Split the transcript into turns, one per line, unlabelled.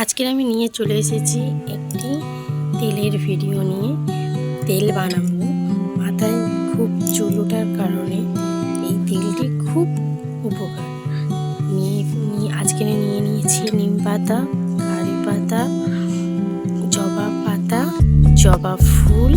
আজকের আমি নিয়ে চলে এসেছি একটি তেলের ভিডিও নিয়ে। তেল বানাবো। মাথায় খুব চুল ওঠার কারণে এই তেলটি খুব উপকার। নিয়ে, আজকে আমি নিয়ে নিয়েছি নিম পাতা, কারি পাতা, জবা পাতা, জবা ফুল